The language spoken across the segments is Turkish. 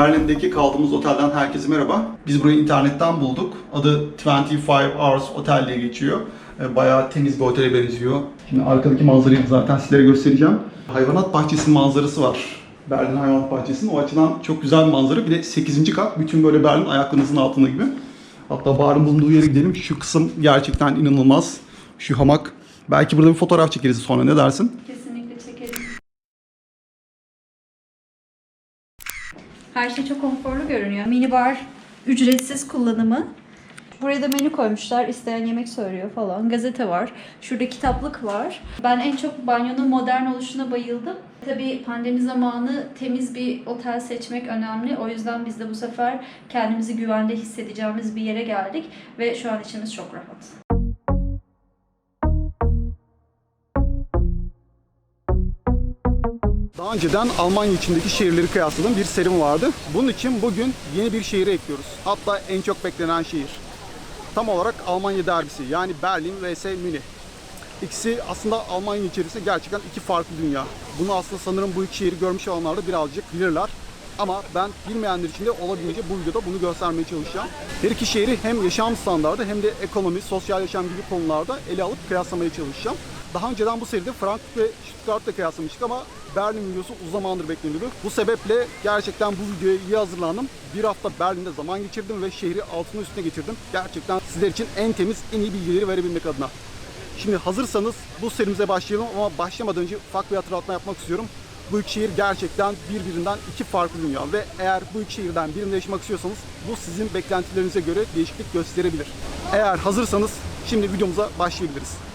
Berlin'deki kaldığımız otelden herkese merhaba. Biz burayı internetten bulduk. Adı 25 Hours Hotel diye geçiyor. Ee, Bayağı temiz bir otele benziyor. Şimdi arkadaki manzarayı zaten sizlere göstereceğim. Hayvanat bahçesi manzarası var. Berlin Hayvanat Bahçesi'nin. O açıdan çok güzel bir manzara. Bir de 8. kat. Bütün böyle Berlin ayaklarınızın altında gibi. Hatta barın bulunduğu yere gidelim. Şu kısım gerçekten inanılmaz. Şu hamak. Belki burada bir fotoğraf çekeriz sonra. Ne dersin? Kesinlikle Her şey çok konforlu görünüyor. Mini bar ücretsiz kullanımı. Buraya da menü koymuşlar. İsteyen yemek söylüyor falan. Gazete var. Şurada kitaplık var. Ben en çok banyonun modern oluşuna bayıldım. Tabii pandemi zamanı temiz bir otel seçmek önemli. O yüzden biz de bu sefer kendimizi güvende hissedeceğimiz bir yere geldik. Ve şu an içimiz çok rahat. Daha önceden Almanya içindeki şehirleri kıyasladığım bir serim vardı. Bunun için bugün yeni bir şehri ekliyoruz. Hatta en çok beklenen şehir. Tam olarak Almanya derbisi yani Berlin vs Münih. İkisi aslında Almanya içerisinde gerçekten iki farklı dünya. Bunu aslında sanırım bu iki şehri görmüş olanlar da birazcık bilirler. Ama ben bilmeyenler için de olabildiğince bu videoda bunu göstermeye çalışacağım. Her iki şehri hem yaşam standartı hem de ekonomi, sosyal yaşam gibi konularda ele alıp kıyaslamaya çalışacağım. Daha önceden bu seride Frankfurt ve Stuttgart'la kıyaslamıştık ama Berlin videosu uzun zamandır bekleniyordu. Bu sebeple gerçekten bu videoya iyi hazırlandım. Bir hafta Berlin'de zaman geçirdim ve şehri altına üstüne getirdim. Gerçekten sizler için en temiz, en iyi bilgileri verebilmek adına. Şimdi hazırsanız bu serimize başlayalım ama başlamadan önce ufak bir hatırlatma yapmak istiyorum. Bu iki şehir gerçekten birbirinden iki farklı dünya ve eğer bu iki şehirden birinde yaşamak istiyorsanız bu sizin beklentilerinize göre değişiklik gösterebilir. Eğer hazırsanız şimdi videomuza başlayabiliriz.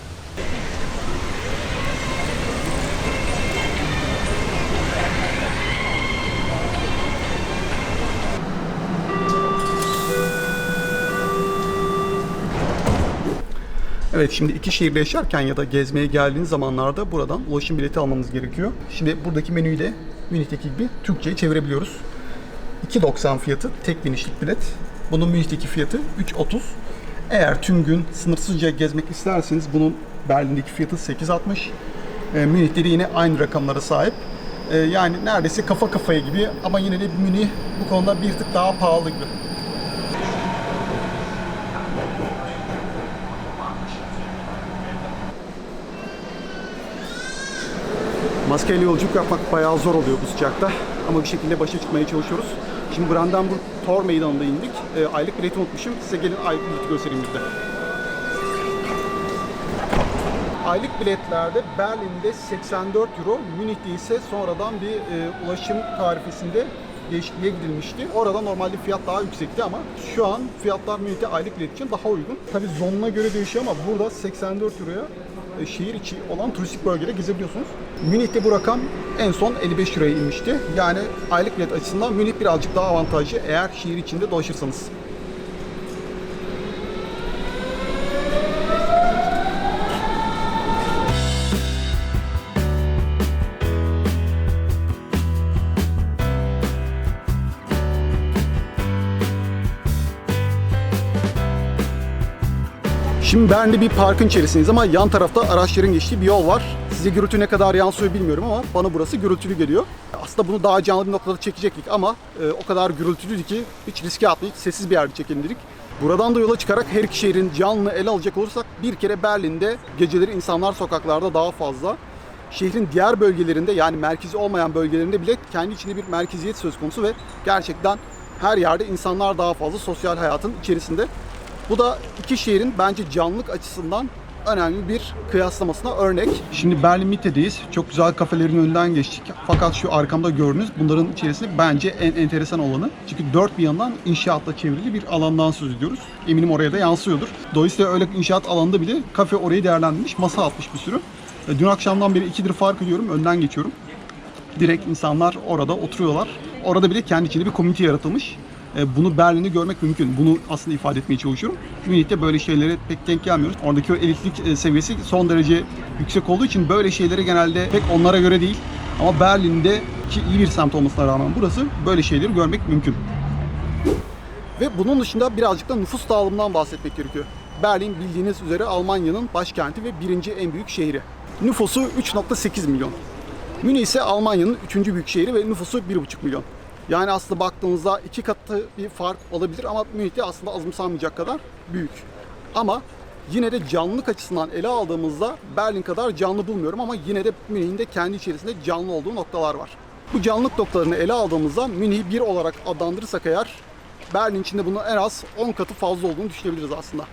Evet şimdi iki şehirde yaşarken ya da gezmeye geldiğiniz zamanlarda buradan ulaşım bileti almanız gerekiyor. Şimdi buradaki menüyü de Münih'teki gibi Türkçe'ye çevirebiliyoruz. 2.90 fiyatı tek binişlik bilet. Bunun Münih'teki fiyatı 3.30. Eğer tüm gün sınırsızca gezmek isterseniz bunun Berlin'deki fiyatı 8.60. E, Münih'te de yine aynı rakamlara sahip. E, yani neredeyse kafa kafaya gibi ama yine de Münih bu konuda bir tık daha pahalı gibi. Maskeyle yolculuk yapmak bayağı zor oluyor bu sıcakta. Ama bir şekilde başa çıkmaya çalışıyoruz. Şimdi Brandenburg Tor Meydanı'nda indik. E, aylık bileti unutmuşum. Size gelin aylık bileti göstereyim bir de. Aylık biletlerde Berlin'de 84 euro, Münih'te ise sonradan bir e, ulaşım tarifesinde değişikliğe gidilmişti. Orada normalde fiyat daha yüksekti ama şu an fiyatlar Münih'te aylık bilet için daha uygun. Tabii zonuna göre değişiyor ama burada 84 euroya e, şehir içi olan turistik bölgede gezebiliyorsunuz. Münih'te bu rakam en son 55 liraya inmişti. Yani aylık bilet açısından Münih birazcık daha avantajlı eğer şehir içinde dolaşırsanız. Şimdi Bern'de bir parkın içerisindeyiz ama yan tarafta araçların geçtiği bir yol var. Size gürültü ne kadar yansıyor bilmiyorum ama bana burası gürültülü geliyor. Aslında bunu daha canlı bir noktada çekecektik ama e, o kadar gürültülüydü ki hiç riske atmayıp sessiz bir yerde çekelim dedik. Buradan da yola çıkarak her iki şehrin canlı ele alacak olursak bir kere Berlin'de geceleri insanlar sokaklarda daha fazla. Şehrin diğer bölgelerinde yani merkezi olmayan bölgelerinde bile kendi içinde bir merkeziyet söz konusu ve gerçekten her yerde insanlar daha fazla sosyal hayatın içerisinde. Bu da iki şehrin bence canlılık açısından önemli bir kıyaslamasına örnek. Şimdi Berlin Mitte'deyiz. Çok güzel kafelerin önünden geçtik. Fakat şu arkamda gördüğünüz bunların içerisinde bence en enteresan olanı. Çünkü dört bir yandan inşaatla çevrili bir alandan söz ediyoruz. Eminim oraya da yansıyordur. Dolayısıyla öyle inşaat alanında bile kafe orayı değerlendirmiş, masa atmış bir sürü. E, Dün akşamdan beri ikidir fark ediyorum, önden geçiyorum. Direkt insanlar orada oturuyorlar. Orada bile kendi içinde bir komünite yaratılmış. E, Bunu Berlin'de görmek mümkün. Bunu aslında ifade etmeye çalışıyorum. Münih'te böyle şeylere pek denk gelmiyoruz. Oradaki o elitlik e, seviyesi son derece yüksek olduğu için böyle şeylere genelde pek onlara göre değil. Ama Berlin'de ki iyi bir semt olmasına rağmen burası böyle şeyleri görmek mümkün. Ve bunun dışında birazcık da nüfus dağılımından bahsetmek gerekiyor. Berlin bildiğiniz üzere Almanya'nın başkenti ve birinci en büyük şehri. Nüfusu 3.8 milyon. Münih ise Almanya'nın üçüncü büyük şehri ve nüfusu 1,5 milyon. Yani aslında baktığınızda iki katı bir fark olabilir ama Münih'te aslında azımsanmayacak kadar büyük. Ama yine de canlılık açısından ele aldığımızda Berlin kadar canlı bulmuyorum ama yine de Münih'in de kendi içerisinde canlı olduğu noktalar var. Bu canlılık noktalarını ele aldığımızda Münih'i bir olarak adlandırırsak eğer Berlin içinde bunun en az 10 katı fazla olduğunu düşünebiliriz aslında.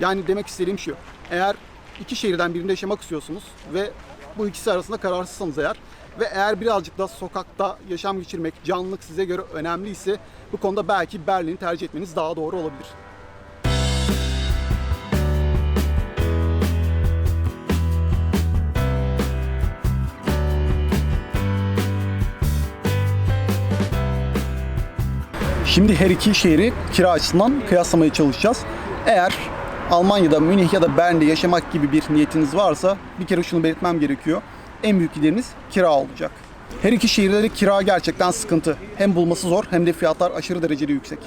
Yani demek istediğim şu. Eğer iki şehirden birinde yaşamak istiyorsunuz ve bu ikisi arasında kararsızsanız eğer ve eğer birazcık da sokakta yaşam geçirmek, canlılık size göre önemliyse bu konuda belki Berlin'i tercih etmeniz daha doğru olabilir. Şimdi her iki şehri kira açısından kıyaslamaya çalışacağız. Eğer Almanya'da, Münih ya da Bern'de yaşamak gibi bir niyetiniz varsa bir kere şunu belirtmem gerekiyor. En büyük gideriniz kira olacak. Her iki şehirde de kira gerçekten sıkıntı. Hem bulması zor hem de fiyatlar aşırı derecede yüksek.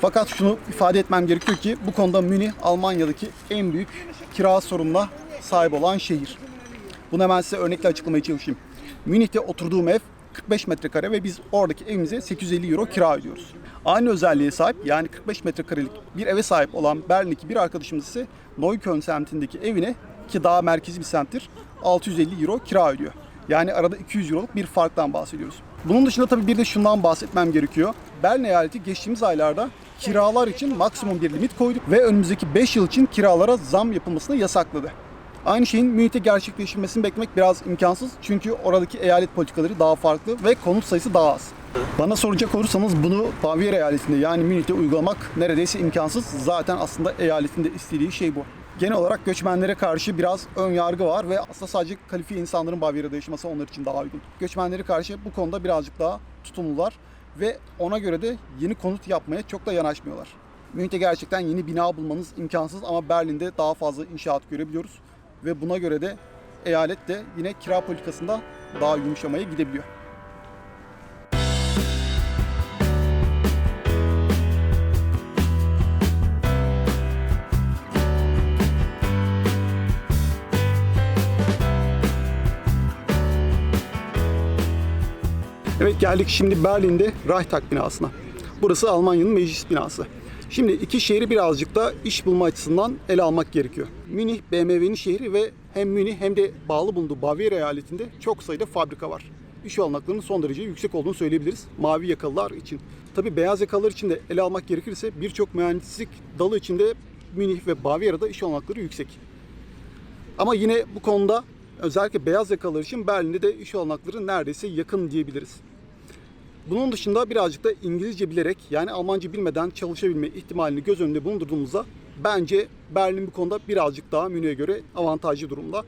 Fakat şunu ifade etmem gerekiyor ki bu konuda Münih Almanya'daki en büyük kira sorununa sahip olan şehir. Bunu hemen size örnekle açıklamaya çalışayım. Münih'te oturduğum ev 45 metrekare ve biz oradaki evimize 850 euro kira ödüyoruz. Aynı özelliğe sahip yani 45 metrekarelik bir eve sahip olan Berlin'deki bir arkadaşımız ise Neukölln semtindeki evine ki daha merkezi bir semttir 650 euro kira ödüyor. Yani arada 200 euroluk bir farktan bahsediyoruz. Bunun dışında tabii bir de şundan bahsetmem gerekiyor. Berlin eyaleti geçtiğimiz aylarda kiralar için maksimum bir limit koydu ve önümüzdeki 5 yıl için kiralara zam yapılmasını yasakladı. Aynı şeyin Münih'te gerçekleşmesini beklemek biraz imkansız. Çünkü oradaki eyalet politikaları daha farklı ve konut sayısı daha az. Bana soracak olursanız bunu Bavyera eyaletinde yani Münih'te uygulamak neredeyse imkansız. Zaten aslında eyaletin de istediği şey bu. Genel olarak göçmenlere karşı biraz ön yargı var ve aslında sadece kalifiye insanların Bavyera'da yaşaması onlar için daha uygun. Göçmenlere karşı bu konuda birazcık daha tutumlular ve ona göre de yeni konut yapmaya çok da yanaşmıyorlar. Münih'te gerçekten yeni bina bulmanız imkansız ama Berlin'de daha fazla inşaat görebiliyoruz ve buna göre de eyalet de yine kira politikasında daha yumuşamaya gidebiliyor. Geldik şimdi Berlin'de Reichstag binasına. Burası Almanya'nın meclis binası. Şimdi iki şehri birazcık da iş bulma açısından ele almak gerekiyor. Münih BMW'nin şehri ve hem Münih hem de bağlı bulunduğu Bavyera eyaletinde çok sayıda fabrika var. İş olanaklarının son derece yüksek olduğunu söyleyebiliriz mavi yakalılar için. Tabi beyaz yakalılar için de ele almak gerekirse birçok mühendislik dalı içinde Münih ve Bavyera'da iş olanakları yüksek. Ama yine bu konuda özellikle beyaz yakalılar için Berlin'de de iş olanakları neredeyse yakın diyebiliriz. Bunun dışında birazcık da İngilizce bilerek yani Almanca bilmeden çalışabilme ihtimalini göz önünde bulundurduğumuzda bence Berlin bu konuda birazcık daha Münih'e göre avantajlı durumda.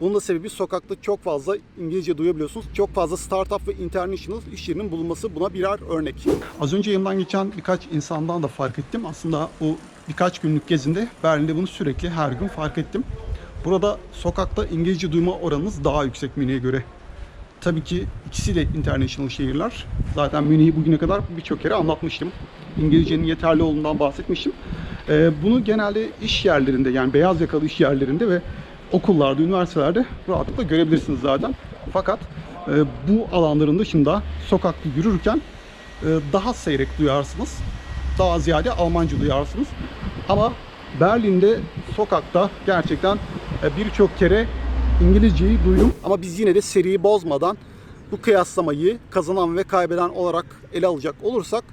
Bunun da sebebi sokakta çok fazla İngilizce duyabiliyorsunuz. Çok fazla startup ve international iş yerinin bulunması buna birer örnek. Az önce yanımdan geçen birkaç insandan da fark ettim. Aslında o birkaç günlük gezimde Berlin'de bunu sürekli her gün fark ettim. Burada sokakta İngilizce duyma oranınız daha yüksek Münih'e göre. Tabii ki ikisi de international şehirler. Zaten Münih'i bugüne kadar birçok kere anlatmıştım. İngilizcenin yeterli olduğundan bahsetmiştim. Ee, bunu genelde iş yerlerinde yani beyaz yakalı iş yerlerinde ve okullarda, üniversitelerde rahatlıkla görebilirsiniz zaten. Fakat e, bu alanların dışında sokakta yürürken e, daha seyrek duyarsınız. Daha ziyade Almanca duyarsınız. Ama Berlin'de sokakta gerçekten e, birçok kere İngilizceyi duydum. Ama biz yine de seriyi bozmadan bu kıyaslamayı kazanan ve kaybeden olarak ele alacak olursak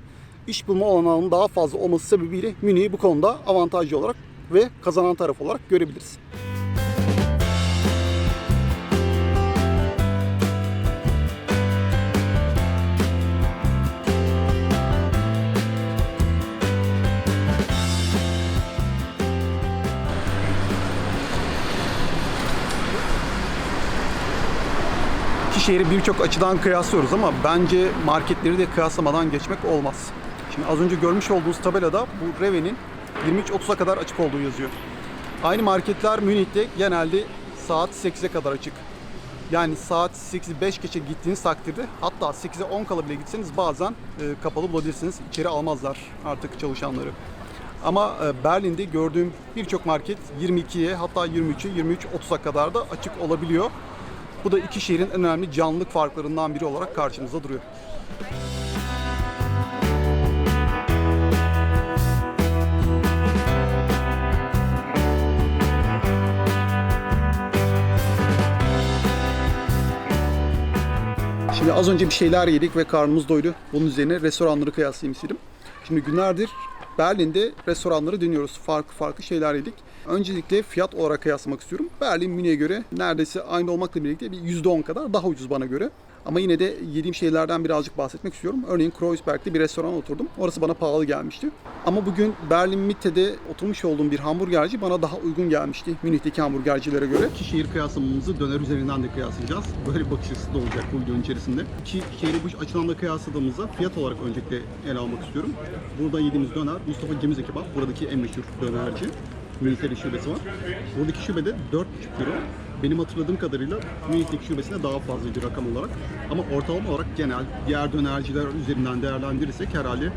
iş bulma olanağının daha fazla olması sebebiyle Münih'i bu konuda avantajlı olarak ve kazanan taraf olarak görebiliriz. Şehri birçok açıdan kıyaslıyoruz ama bence marketleri de kıyaslamadan geçmek olmaz. Şimdi az önce görmüş olduğunuz tabelada bu Reve'nin 23.30'a kadar açık olduğu yazıyor. Aynı marketler Münih'te genelde saat 8'e kadar açık. Yani saat 8'i 5 geçe gittiğiniz takdirde hatta 8'e 10 kala bile gitseniz bazen e, kapalı bulabilirsiniz. İçeri almazlar artık çalışanları. Ama e, Berlin'de gördüğüm birçok market 22'ye hatta 23'e 23.30'a kadar da açık olabiliyor. Bu da iki şehrin en önemli canlılık farklarından biri olarak karşımızda duruyor. Şimdi az önce bir şeyler yedik ve karnımız doydu. Bunun üzerine restoranları kıyaslayayım istedim. Şimdi günlerdir Berlin'de restoranları deniyoruz. Farklı farklı şeyler yedik. Öncelikle fiyat olarak kıyaslamak istiyorum. Berlin Münih'e göre neredeyse aynı olmakla birlikte bir %10 kadar daha ucuz bana göre. Ama yine de yediğim şeylerden birazcık bahsetmek istiyorum. Örneğin Kreuzberg'de bir restorana oturdum. Orası bana pahalı gelmişti. Ama bugün Berlin Mitte'de oturmuş olduğum bir hamburgerci bana daha uygun gelmişti. Münih'teki hamburgercilere göre. İki şehir kıyaslamamızı döner üzerinden de kıyaslayacağız. Böyle bir bakış açısı da olacak bu videonun içerisinde. İki şehri bu açıdan kıyasladığımızda fiyat olarak öncelikle ele almak istiyorum. Burada yediğimiz döner Mustafa Cemize Kebap. Buradaki en meşhur dönerci. Münih'te şubesi var. Buradaki şubede 4,5 euro. Benim hatırladığım kadarıyla Münih'teki şubesine daha fazla bir rakam olarak. Ama ortalama olarak genel diğer dönerciler üzerinden değerlendirirsek herhalde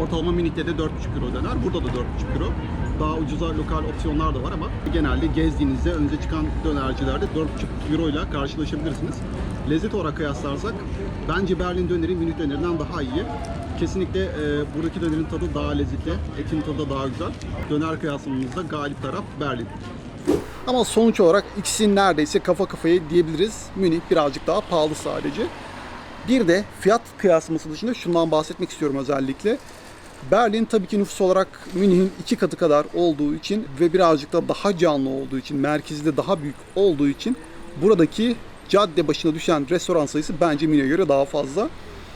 ortalama Münih'te de 4,5 euro döner. Burada da 4,5 euro. Daha ucuza lokal opsiyonlar da var ama genelde gezdiğinizde önünüze çıkan dönercilerde 4,5 euro ile karşılaşabilirsiniz. Lezzet olarak kıyaslarsak bence Berlin döneri Münih dönerinden daha iyi. Kesinlikle e, buradaki dönerin tadı daha lezzetli, etin tadı da daha güzel. Döner kıyaslamamızda galip taraf Berlin. Ama sonuç olarak ikisi neredeyse kafa kafaya diyebiliriz. Münih birazcık daha pahalı sadece. Bir de fiyat kıyaslaması dışında şundan bahsetmek istiyorum özellikle. Berlin tabii ki nüfus olarak Münih'in iki katı kadar olduğu için ve birazcık da daha canlı olduğu için, merkezde daha büyük olduğu için buradaki cadde başına düşen restoran sayısı bence Münih'e göre daha fazla.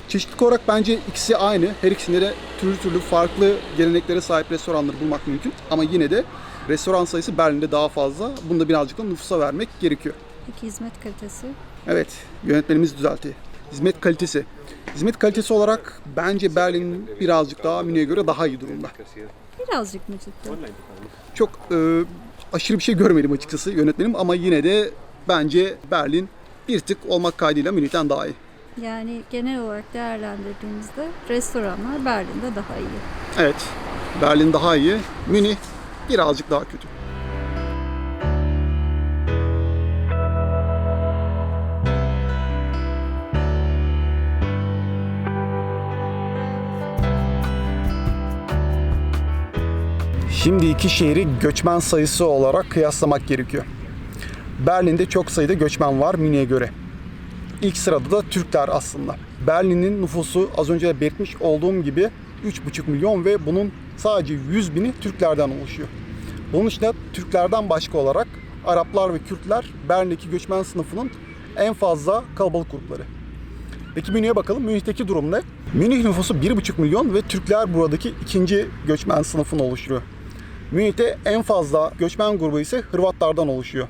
Çeşitlilik olarak bence ikisi aynı. Her ikisinde de türlü türlü farklı geleneklere sahip restoranları bulmak mümkün. Ama yine de restoran sayısı Berlin'de daha fazla. Bunu da birazcık da nüfusa vermek gerekiyor. Peki hizmet kalitesi? Evet, yönetmenimiz düzeltti. Hizmet kalitesi. Hizmet kalitesi olarak bence Berlin birazcık daha Münih'e göre daha iyi durumda. Birazcık mı cidden? Çok e, aşırı bir şey görmedim açıkçası yönetmenim ama yine de bence Berlin bir tık olmak kaydıyla Münih'ten daha iyi. Yani genel olarak değerlendirdiğimizde restoranlar Berlin'de daha iyi. Evet, Berlin daha iyi, Münih birazcık daha kötü. Şimdi iki şehri göçmen sayısı olarak kıyaslamak gerekiyor. Berlin'de çok sayıda göçmen var Münih'e göre. İlk sırada da Türkler aslında. Berlin'in nüfusu az önce belirtmiş olduğum gibi 3,5 milyon ve bunun sadece 100 bini Türklerden oluşuyor. Bunun dışında Türklerden başka olarak Araplar ve Kürtler Berlin'deki göçmen sınıfının en fazla kalabalık grupları. Peki Münih'e bakalım. Münih'teki durum ne? Münih nüfusu 1,5 milyon ve Türkler buradaki ikinci göçmen sınıfını oluşturuyor. Münih'te en fazla göçmen grubu ise Hırvatlardan oluşuyor.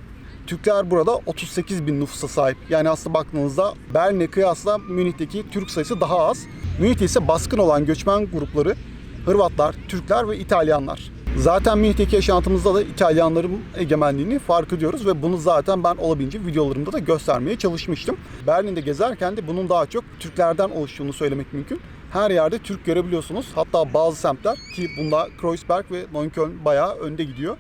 Türkler burada 38 bin nüfusa sahip. Yani aslında baktığınızda Berlin'e kıyasla Münih'teki Türk sayısı daha az. Münih'te ise baskın olan göçmen grupları Hırvatlar, Türkler ve İtalyanlar. Zaten Münih'teki yaşantımızda da İtalyanların egemenliğini fark ediyoruz ve bunu zaten ben olabildiğince videolarımda da göstermeye çalışmıştım. Berlin'de gezerken de bunun daha çok Türklerden oluştuğunu söylemek mümkün. Her yerde Türk görebiliyorsunuz. Hatta bazı semtler ki bunda Kreuzberg ve Neukölln bayağı önde gidiyor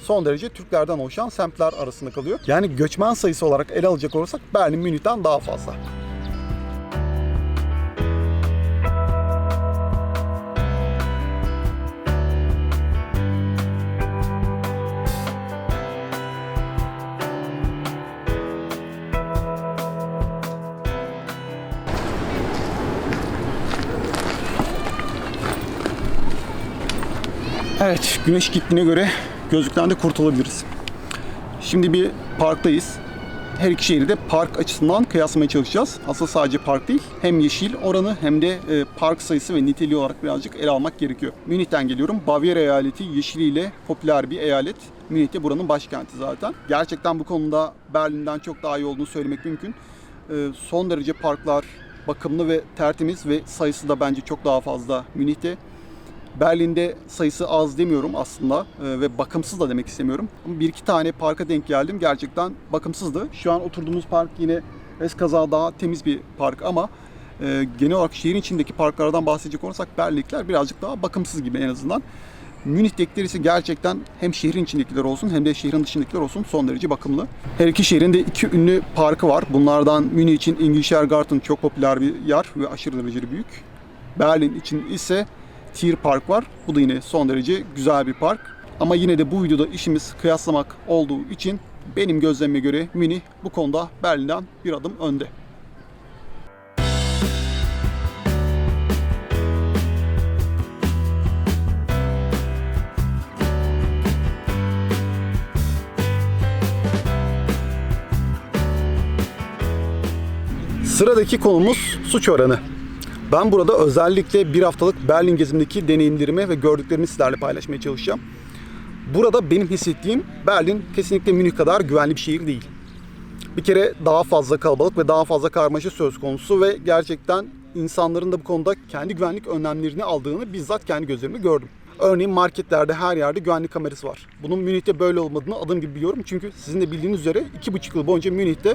son derece Türklerden oluşan semtler arasında kalıyor. Yani göçmen sayısı olarak ele alacak olursak Berlin Münih'ten daha fazla. Evet, güneş gittiğine göre gözlükten de kurtulabiliriz. Şimdi bir parktayız. Her iki şehri de park açısından kıyaslamaya çalışacağız. Aslında sadece park değil, hem yeşil oranı hem de e, park sayısı ve niteliği olarak birazcık ele almak gerekiyor. Münih'ten geliyorum. Bavyera eyaleti yeşiliyle popüler bir eyalet. Münih de buranın başkenti zaten. Gerçekten bu konuda Berlin'den çok daha iyi olduğunu söylemek mümkün. E, son derece parklar bakımlı ve tertemiz ve sayısı da bence çok daha fazla Münih'te. Berlin'de sayısı az demiyorum aslında e, ve bakımsız da demek istemiyorum. Ama bir iki tane parka denk geldim. Gerçekten bakımsızdı. Şu an oturduğumuz park yine eskaza daha temiz bir park ama e, genel olarak şehrin içindeki parklardan bahsedecek olursak Berlin'dekiler birazcık daha bakımsız gibi en azından. Münih'tekiler ise gerçekten hem şehrin içindekiler olsun hem de şehrin dışındakiler olsun son derece bakımlı. Her iki şehrin de iki ünlü parkı var. Bunlardan Münih için Inglischer Garten çok popüler bir yer ve aşırı derecede büyük. Berlin için ise Tier Park var. Bu da yine son derece güzel bir park. Ama yine de bu videoda işimiz kıyaslamak olduğu için benim gözlemime göre Mini bu konuda Berlin'den bir adım önde. Sıradaki konumuz suç oranı. Ben burada özellikle bir haftalık Berlin gezimdeki deneyimlerimi ve gördüklerimi sizlerle paylaşmaya çalışacağım. Burada benim hissettiğim Berlin kesinlikle Münih kadar güvenli bir şehir değil. Bir kere daha fazla kalabalık ve daha fazla karmaşa söz konusu ve gerçekten insanların da bu konuda kendi güvenlik önlemlerini aldığını bizzat kendi gözlerimle gördüm. Örneğin marketlerde her yerde güvenlik kamerası var. Bunun Münih'te böyle olmadığını adım gibi biliyorum. Çünkü sizin de bildiğiniz üzere iki buçuk yıl boyunca Münih'te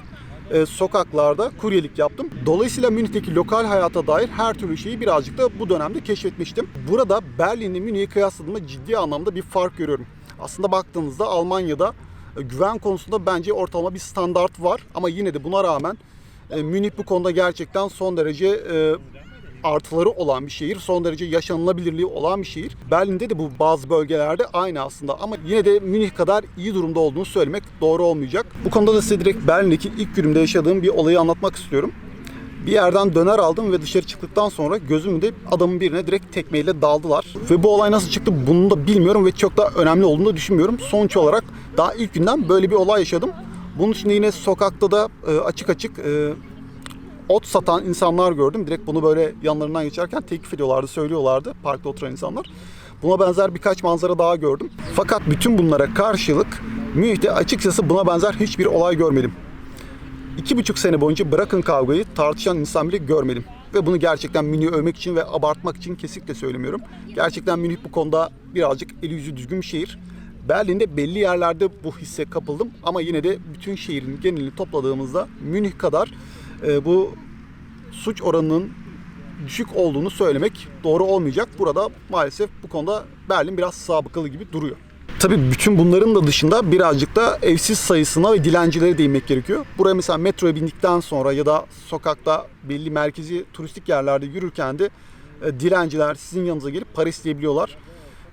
e, sokaklarda kuryelik yaptım. Dolayısıyla Münih'teki lokal hayata dair her türlü şeyi birazcık da bu dönemde keşfetmiştim. Burada Berlin'le Münih'i kıyasladığımda ciddi anlamda bir fark görüyorum. Aslında baktığınızda Almanya'da e, güven konusunda bence ortalama bir standart var. Ama yine de buna rağmen e, Münih bu konuda gerçekten son derece e, artıları olan bir şehir. Son derece yaşanılabilirliği olan bir şehir. Berlin'de de bu bazı bölgelerde aynı aslında ama yine de Münih kadar iyi durumda olduğunu söylemek doğru olmayacak. Bu konuda da size direkt Berlin'deki ilk günümde yaşadığım bir olayı anlatmak istiyorum. Bir yerden döner aldım ve dışarı çıktıktan sonra gözümde adamın birine direkt tekmeyle daldılar. Ve bu olay nasıl çıktı bunu da bilmiyorum ve çok da önemli olduğunu da düşünmüyorum. Sonuç olarak daha ilk günden böyle bir olay yaşadım. Bunun için yine sokakta da e, açık açık e, ot satan insanlar gördüm. Direkt bunu böyle yanlarından geçerken teklif ediyorlardı, söylüyorlardı parkta oturan insanlar. Buna benzer birkaç manzara daha gördüm. Fakat bütün bunlara karşılık Münih'te açıkçası buna benzer hiçbir olay görmedim. İki buçuk sene boyunca bırakın kavgayı tartışan insan bile görmedim. Ve bunu gerçekten Münih'i övmek için ve abartmak için kesinlikle söylemiyorum. Gerçekten Münih bu konuda birazcık eli yüzü düzgün bir şehir. Berlin'de belli yerlerde bu hisse kapıldım ama yine de bütün şehrin genelini topladığımızda Münih kadar e, bu suç oranının düşük olduğunu söylemek doğru olmayacak. Burada maalesef bu konuda Berlin biraz sabıkalı gibi duruyor. Tabii bütün bunların da dışında birazcık da evsiz sayısına ve dilencilere değinmek gerekiyor. Buraya mesela metroya bindikten sonra ya da sokakta belli merkezi turistik yerlerde yürürken de e, dilenciler sizin yanınıza gelip para isteyebiliyorlar.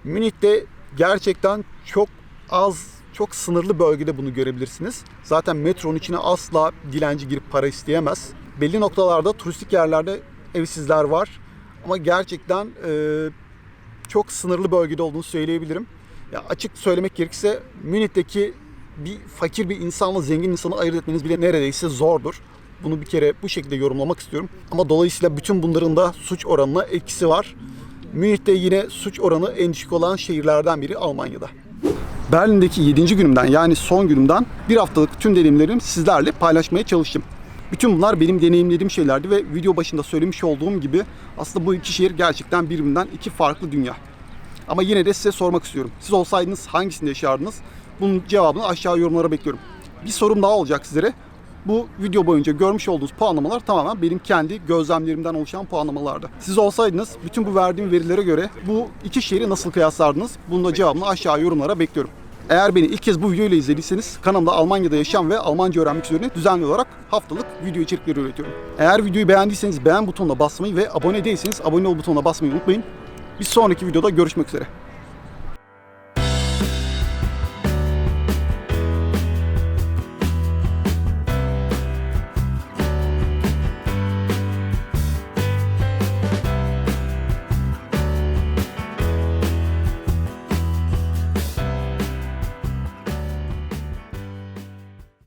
Münih'te gerçekten çok az, çok sınırlı bölgede bunu görebilirsiniz. Zaten metronun içine asla dilenci girip para isteyemez. Belli noktalarda turistik yerlerde evsizler var. Ama gerçekten e, çok sınırlı bölgede olduğunu söyleyebilirim. Ya açık söylemek gerekirse Münih'teki bir fakir bir insanla zengin insanı ayırt etmeniz bile neredeyse zordur. Bunu bir kere bu şekilde yorumlamak istiyorum. Ama dolayısıyla bütün bunların da suç oranına etkisi var. Münih'te yine suç oranı en düşük olan şehirlerden biri Almanya'da. Berlin'deki 7. günümden yani son günümden bir haftalık tüm deneyimlerimi sizlerle paylaşmaya çalıştım. Bütün bunlar benim deneyimlediğim şeylerdi ve video başında söylemiş olduğum gibi aslında bu iki şehir gerçekten birbirinden iki farklı dünya. Ama yine de size sormak istiyorum. Siz olsaydınız hangisinde yaşardınız? Bunun cevabını aşağı yorumlara bekliyorum. Bir sorum daha olacak sizlere. Bu video boyunca görmüş olduğunuz puanlamalar tamamen benim kendi gözlemlerimden oluşan puanlamalardı. Siz olsaydınız bütün bu verdiğim verilere göre bu iki şehri nasıl kıyaslardınız? Bunun da cevabını aşağı yorumlara bekliyorum. Eğer beni ilk kez bu videoyla izlediyseniz kanalımda Almanya'da yaşayan ve Almanca öğrenmek üzere düzenli olarak haftalık video içerikleri üretiyorum. Eğer videoyu beğendiyseniz beğen butonuna basmayı ve abone değilseniz abone ol butonuna basmayı unutmayın. Bir sonraki videoda görüşmek üzere.